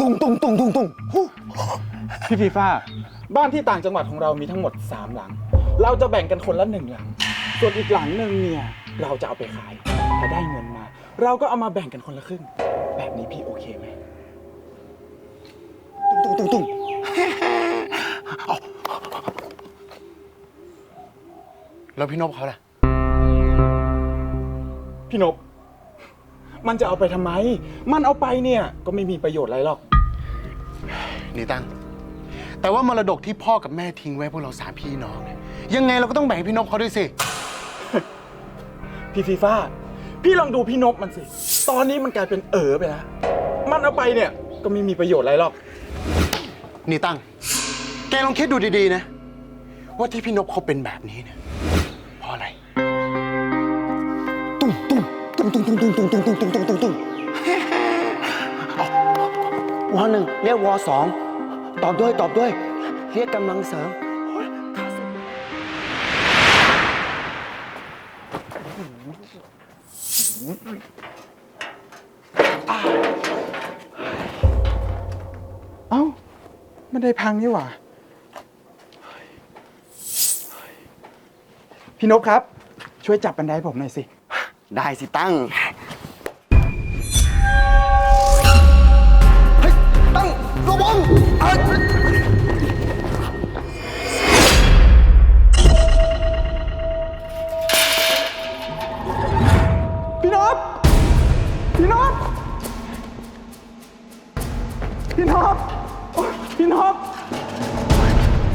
ตุ้งตุ้งตุ้งตุ้งตุ้งฮู้พี่ฟีฟ้าบ้านที่ต่างจังหวัดของเรามีทั้งหมด 3 หลัง เราจะแบ่งกันคนละหนึ่งหลัง ส่วนอีกหลังหนึ่งเนี่ยเราจะเอาไปขายถ้าได้เงินมา เราก็เอามาแบ่งกันคนละครึ่ง แบบนี้พี่โอเคไหมตุ้งตุ้งตุ้งแล้วพี่นพเขาล่ะ พี่นบ มันจะเอาไปทำไม มันเอาไปเนี่ยก็ไม่มีประโยชน์อะไรหรอก นี่ตั้งแต่ว่ามรดกที่พ่อกับแม่ทิ้งไว้พวกเราสามพี่น้องเนี่ยยังไงเราก็ต้องแบ่งให้พี่นพเขาด้วยสิ พี่ฟีฟ้าพี่ลองดูพี่นบมันสิ ตอนนี้มันกลายเป็นเอ๋อไปแล้ว มันเอาไปเนี่ยก็ไม่มีประโยชน์อะไรหรอก นี่ตั้ง แกลองคิดดูดีๆนะ ว่าที่พี่นพเขาเป็นแบบนี้เนี่ยเพราะอะไร ตุ้งตุ้งตุ้งตุ้งตุ้งตุ้งตุ้งตุ้งตุ้งตุ้งตุ้งตุ้งตุ้งวอหนึ่งเรียกวอสอง ตอบด้วยตอบด้วย เรียกกำลังเสริมเอ้ามันได้พังนี่หว่า พี่นบครับ ช่วยจับบันไดให้ผมหน่อยสิ ได้สิตั้ง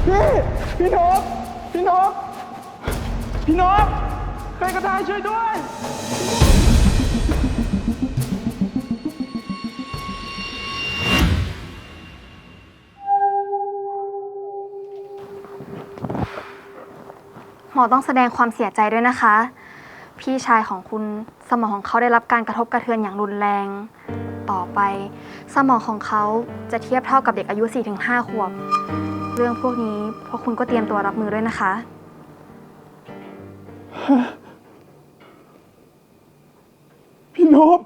พี่พี่นบพี่นบพี่นบใครก็ได้ช่วยด้วย หมอต้องแสดงความเสียใจด้วยนะคะ พี่ชายของคุณสมองของเขาได้รับการกระทบกระเทือนอย่างรุนแรง ต่อไป สมองของเขาจะเทียบเท่ากับเด็กอายุ 4-5 ขวบ เรื่องพวกนี้พวกคุณก็เตรียมตัวรับมือด้วยนะคะ พี่นบ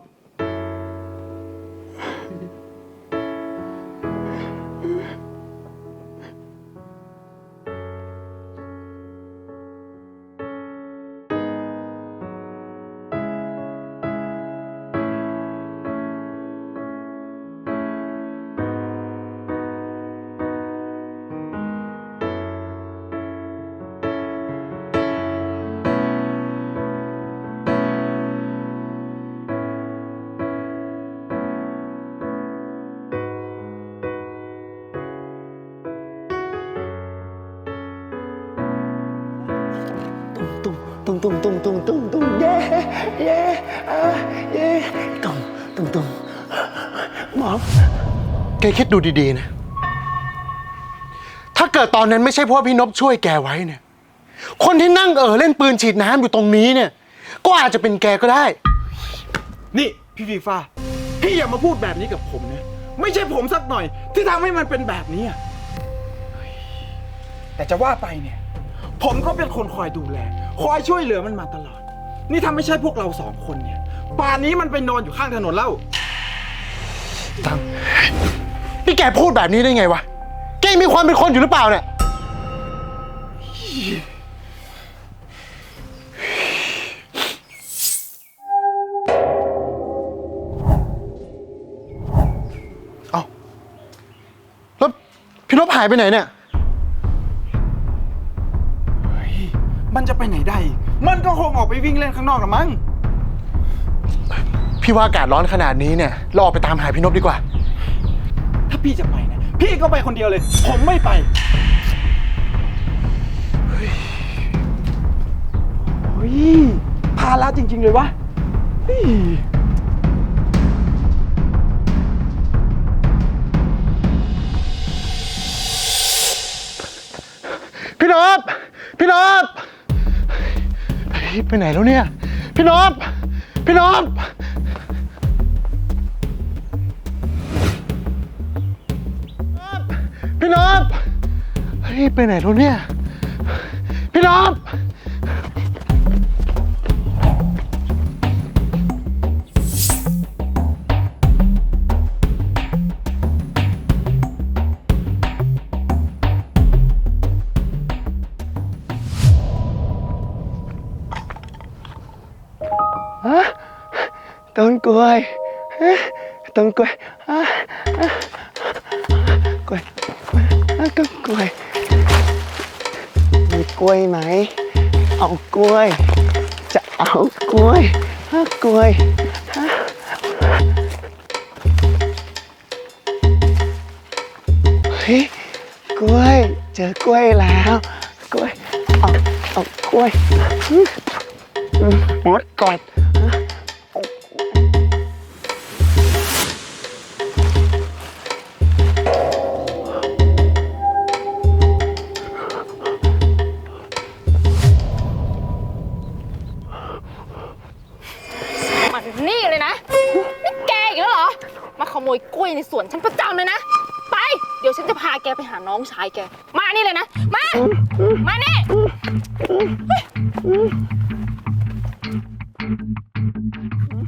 ตุ้งตุ้งตุ้งตุ้งตุ้งตุ้งเย่เย่อ่าเย่ตุ้งตุ้งตุ้งหมอแกคิดดูดีๆนะ ถ้าเกิดตอนนั้นไม่ใช่เพราะว่าพี่นพช่วยแกไว้เนี่ย คนที่นั่งเออเล่นปืนฉีดน้ำอยู่ตรงนี้เนี่ย ก็อาจจะเป็นแกก็ได้ นี่พี่ฟีฟ้าพี่อย่ามาพูดแบบนี้กับผมนะ ไม่ใช่ผมสักหน่อย ที่ทำให้มันเป็นแบบนี้อะเฮ้ยแต่จะว่าไปเนี่ย ผมก็เป็นคนคอยดูแล คอยช่วยเหลือมันมาตลอด นี่ถ้าไม่ใช่พวกเราสองคนเนี่ย ป่านนี้มันไปนอนอยู่ข้างถนนแล้ว ตั้งนี่แกพูดแบบนี้ได้ไงวะ แกมีความเป็นคนอยู่หรือเปล่าเนี่ย เอาแล้วพี่นพหายไปไหนเนี่ย มันจะไปไหนได้อีกมันก็คงออกไปวิ่งเล่นข้างนอกละมั้ง พี่ว่าอากาศร้อนขนาดนี้เนี่ยเราออกไปตามหาพี่นพดีกว่า ถ้าพี่จะไปนะ พี่ก็ไปคนเดียวเลย ผมไม่ไป เฮ้ยเฮ้ยภาระจริง ๆ เลยวะเฮ้ยพี่นพพี่นพเฮ้ ยไปไหนแล้วเนี่ย พี่นพพี่นพพี่นพเฮ้ยไปไหนแล้วเนี่ย พี่นพ ต้นกล้วยต้นกล้วยอะกล้วยกล้วยอะต้นกล้วยมีกล้วยไหม เอากล้วย จะเอากล้วยฮะกล้วยฮะเฮ้ยกล้วยเจอกล้วยแล้วกล้วยเอาเอากล้วยมดกอน วยในสวนฉันประจำเลยนะ ไป เดี๋ยวฉันจะพาแกไปหาน้องชายแก มานี่เลยนะ มา มานี่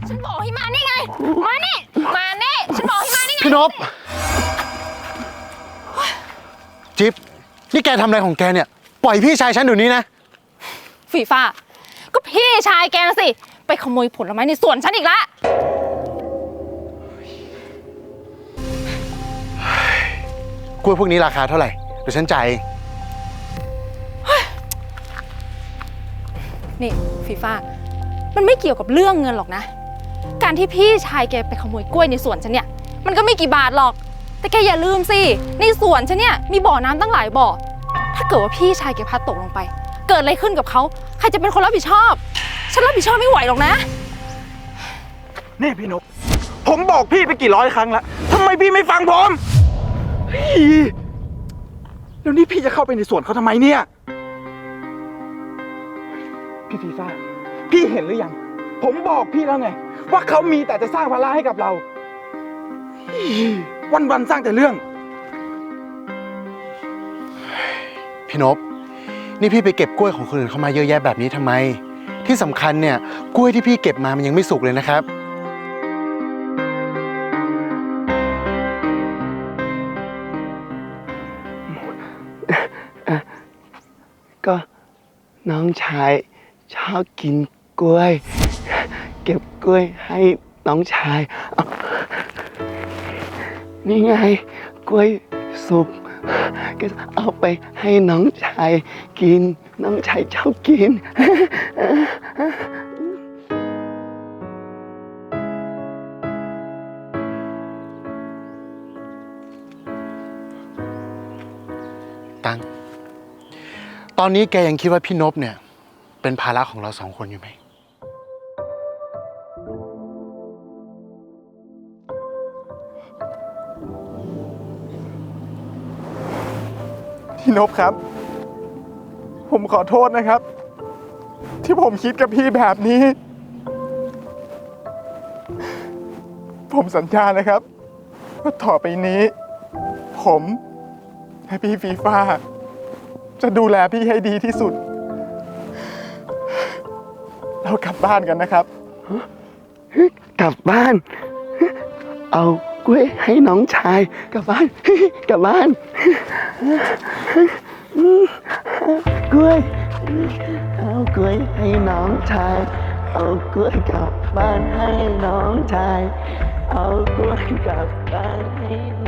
ฉันบอกให้มานี่ไง มานี่ มานี่ ฉันบอกให้มานี่ไง พี่นพจิ๊บนี่แกทำอะไรของแกเนี่ย ปล่อยพี่ชายฉันเดี๋ยวนี้นะ ฝีฟ้า ก็พี่ชายแกนะสิ ไปขโมยผลไม้ในสวนฉันอีกละ กล้วยพวกนี้ราคาเท่าไหร่เดี๋ยวฉันจ่ายเองนี่ฟีฟ่ามันไม่เกี่ยวกับเรื่องเงินหรอกนะ การที่พี่ชายแกไปขโมยกล้วยในสวนฉันเนี่ย มันก็ไม่กี่บาทหรอก แต่แกอย่าลืมสิ ในสวนฉันเนี่ยมีบ่อน้ำตั้งหลายบ่อ ถ้าเกิดว่าพี่ชายแกพลัดตกลงไป เกิดอะไรขึ้นกับเขาใครจะเป็นคนรับผิดชอบ ฉันรับผิดชอบไม่ไหวหรอกนะ นี่พี่นก ผมบอกพี่ไปกี่ร้อยครั้งแล้วทำไมพี่ไม่ฟังผมเฮ้ย แล้วนี่พี่จะเข้าไปในสวนเขาทำไมเนี่ย พี่ฟีฟ่าพี่เห็นหรือยัง ผมบอกพี่แล้วไง ว่าเขามีแต่จะสร้างภาระให้กับเราเฮ้ยวันๆสร้างแต่เรื่อง พี่นพนี่พี่ไปเก็บกล้วยของคนอื่นเข้ามาเยอะแยะแบบนี้ทำไม ที่สำคัญเนี่ยกล้วยที่พี่เก็บมามันยังไม่สุกเลยนะครับ น้องชายชอบกินกล้วย เก็บกล้วยให้น้องชายเอานี่ไงกล้วยสุกก็เอาไปให้น้องชายกิน น้องชายชอบกิน ตัง ตอนนี้แกยังคิดว่าพี่นพเนี่ย เป็นภาระของเราสองคนอยู่ไหม พี่นพครับ ผมขอโทษนะครับ ที่ผมคิดกับพี่แบบนี้ ผมสัญญานะครับ ว่าต่อไปนี้ ผมและพี่ฟีฟ่า จะดูแลพี่ให้ดีที่สุด เรากลับบ้านกันนะครับ กลับบ้าน เอากล้วยให้น้องชาย กลับบ้าน กลับบ้าน กล้วย เอากล้วยให้น้องชาย เอากล้วยกลับบ้านให้น้องชาย เอากล้วยกลับบ้านให้